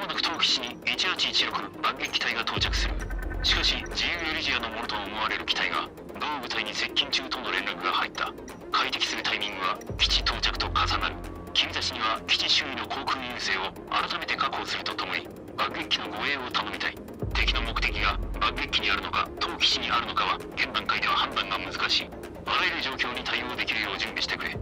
まもなく東基地に1816爆撃機体が到着する。しかし自由エリジアのものと思われる機体が同部隊に接近中との連絡が入った。快適するタイミングは基地到着と重なる。君たちには基地周囲の航空優勢を改めて確保するとともに爆撃機の護衛を頼みたい。敵の目的が爆撃機にあるのか当基地にあるのかは現段階では判断が難しい。あらゆる状況に対応できるよう準備してくれ。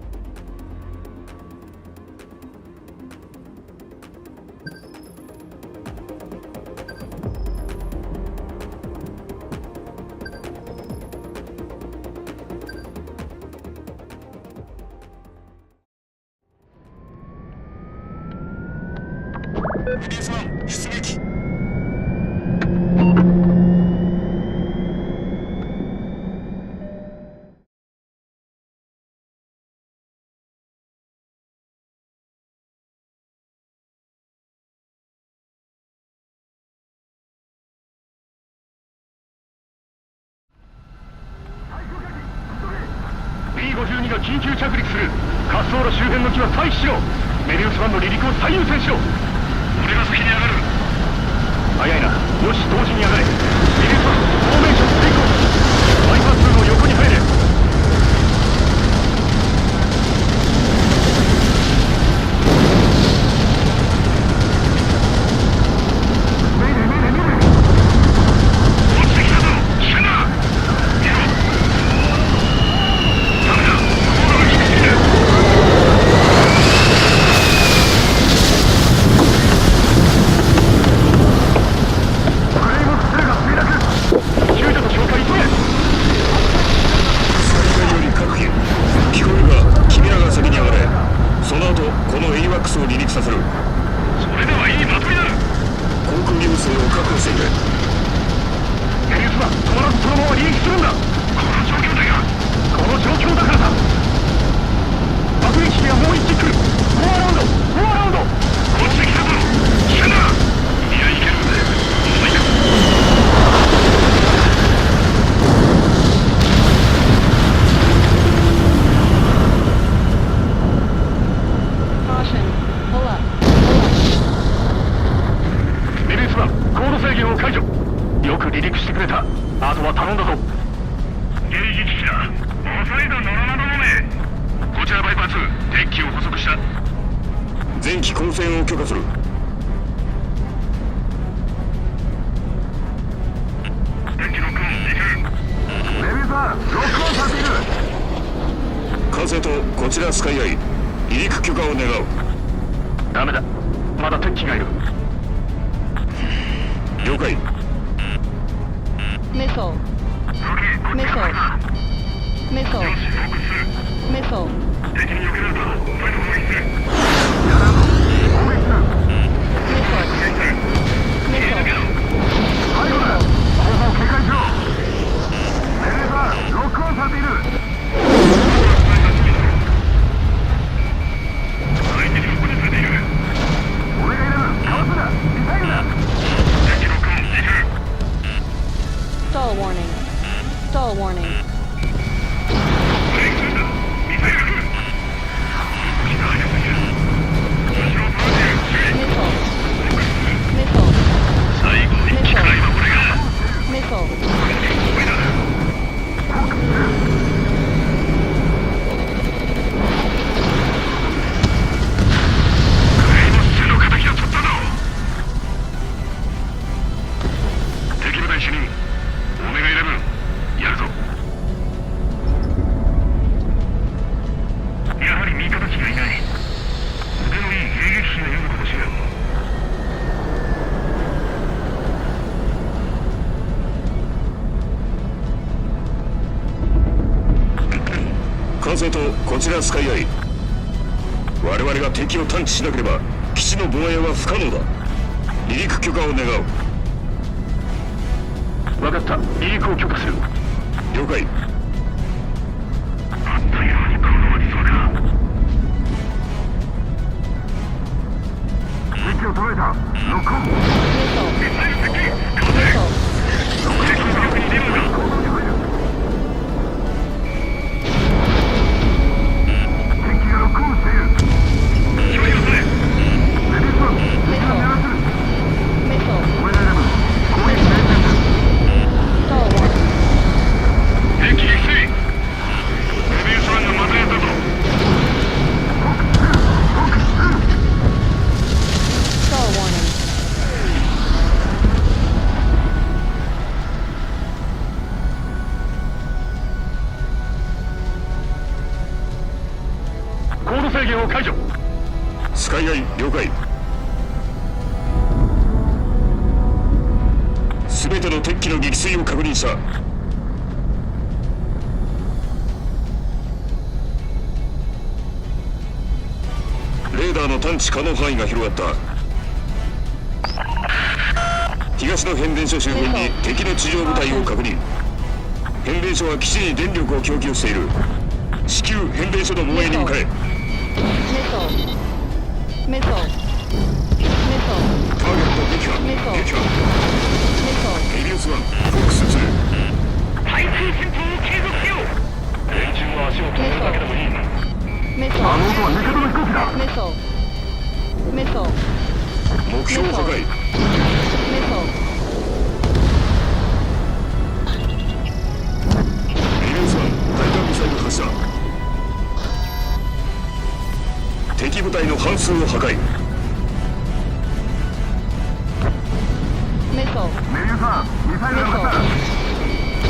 52が緊急着陸する。滑走路周辺の木は退避しろ。メビウス1の離陸を最優先しろ。俺が先に上がる。早いな。よし同時に上がる。あとは頼んだぞ。迎撃機だ。遅いぞノロノロのめこちらバイパー2敵機を捕捉した。前期交戦を許可する。電気ロックオンできるメビウス1ロックオンさせている。管制とこちらスカイアイ離陸許可を願う。ダメだ。まだ敵機がいる。了解 Missile. Missile. Missile. Missile. Missile. 管制とこちらスカイアイ我々が敵を探知しなければ基地の防衛は不可能だ。離陸許可を願う。分かった。離陸を許可する。了解。あっという間にこのわりそうだ敵を捉えた。ロックオンの撃墜を確認した。レーダーの探知可能範囲が広がった。東の変電所周辺に敵の地上部隊を確認。変電所は基地に電力を供給している。至急変電所の防衛に向かえ。Missile. Missile. Missile. ターゲット撃破。撃破 Missile. Missile. 目標破壊 Missile. エリアス1対艦ミサイル発射敵部隊の半数を破壊 Missile. メリューさんミサイル Missile.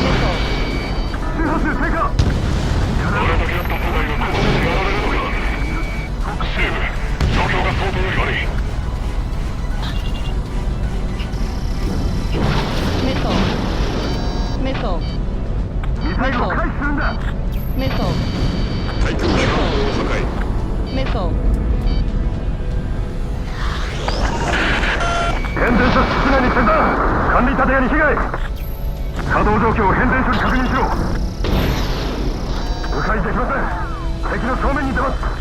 Missile. 周波数低下やった部隊がここまでやられ北西部状況が想定より悪い Missile. Missile. ミサイルを回避するんだ Missile. 対空機関砲を破壊 Missile. 変電所室内に切断管理建屋に被害作動状況を変電所に確認しろ迂回できません敵の正面に出ます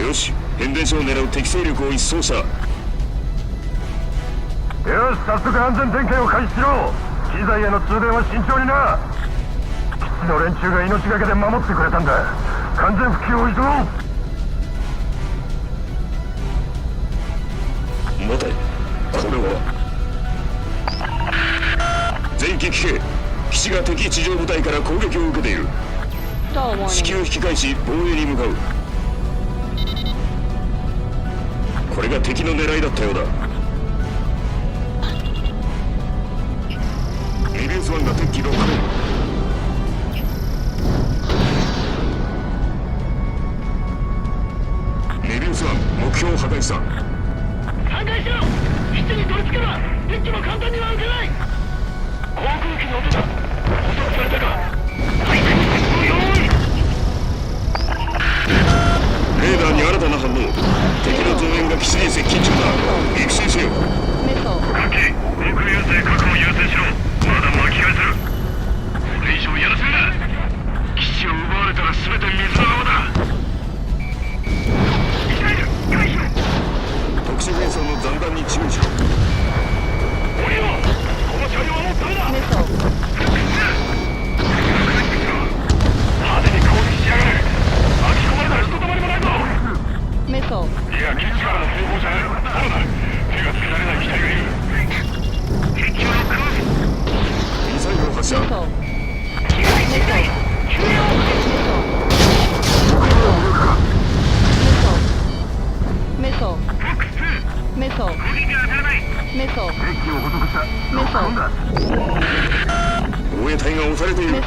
よし変電所を狙う敵勢力を一掃したよし早速安全点検を開始しろ。機材への通電は慎重にな。基地の連中が命がけで守ってくれたんだ。完全復旧を急ごう。待てこれは？全機機兵基地が敵地上部隊から攻撃を受けている。至急.引き返し防衛に向かうこれが敵の狙いだったようだ。エリアス1が敵機6名メビウス1目標を破壊した。反対しろ。基地に取り付けば敵機も簡単には撃てない。航空機の音だ基地に接近中だ。せよ.各機航空優勢確保優先しろ。まだ巻き返せる。それ以上やらせるな。基地を奪われたら全て水の泡だ。特殊兵装の残弾に注意し防衛隊が押されているミ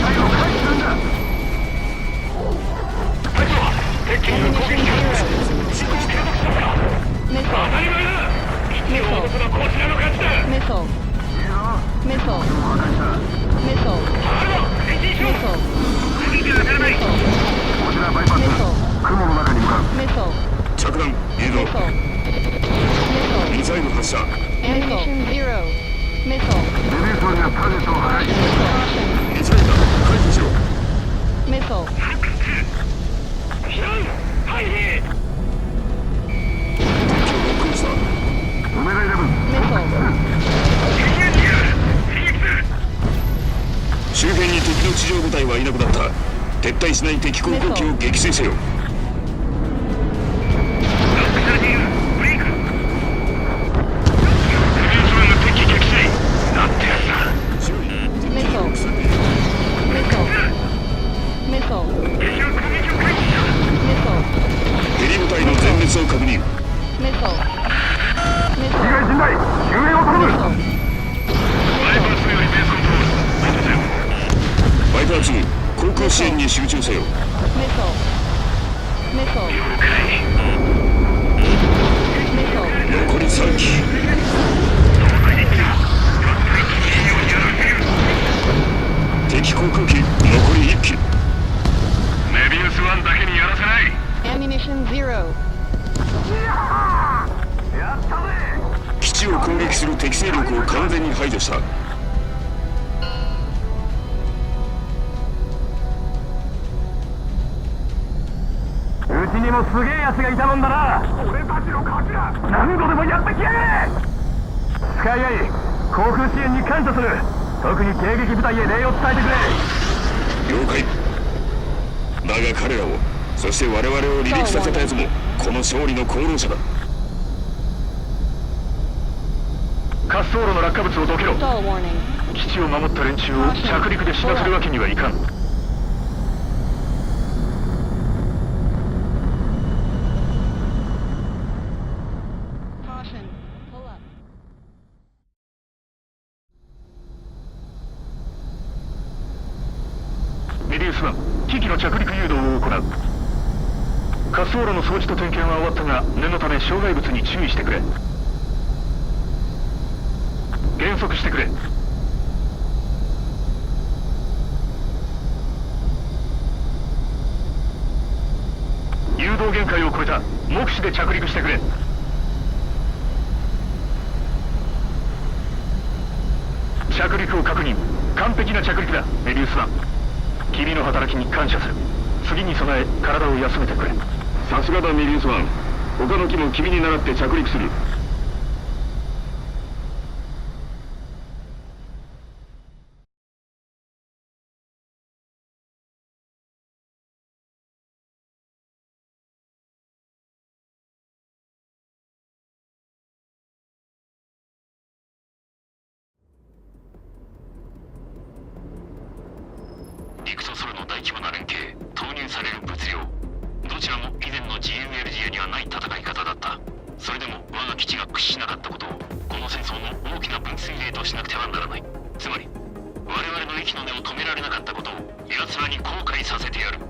サイルを回避するんだ隊長敵機による攻 Ammunition 撃 zero. 継続しますか当 Missile. たり前だ基地を落とせばこちらの勝ちだ Missile. Missile. Missile. あれ前進しろ Missile. 攻撃が当たらない Missile. こちらバイパス Missile. 雲の中に向かう Missile. 着弾移動 Missile. Missile. ミサイル発射 Ammunition zero. Missile. レビュー層にはターゲッ周辺に敵の地上部隊はいなくなった撤退しない敵航空機を撃墜せよ。ちにもすげえ奴がいたもんだな。俺たちの勝ちだ。何度でもやってきやがれスカイアイ航空支援に感謝する。特に迎撃部隊へ礼を伝えてくれ。了解。だが彼らをそして我々を離陸させた奴もこの勝利の功労者だ。滑走路の落下物をどけろ.基地を守った連中を着陸で死なせるわけにはいかん Caution. Pull up. メディウス1機器の着陸誘導を行う滑走路の掃除と点検は終わったが念のため障害物に注意してくれ減速してくれ。誘導限界を超えた。目視で着陸してくれ。着陸を確認。完璧な着陸だ。メディウス1君の働きに感謝する。次に備え体を休めてくれ。さすがだミリウスワン。他の機も君に倣って着陸する。しなくてはならない。つまり我々の息の根を止められなかったことを奴らに後悔させてやる。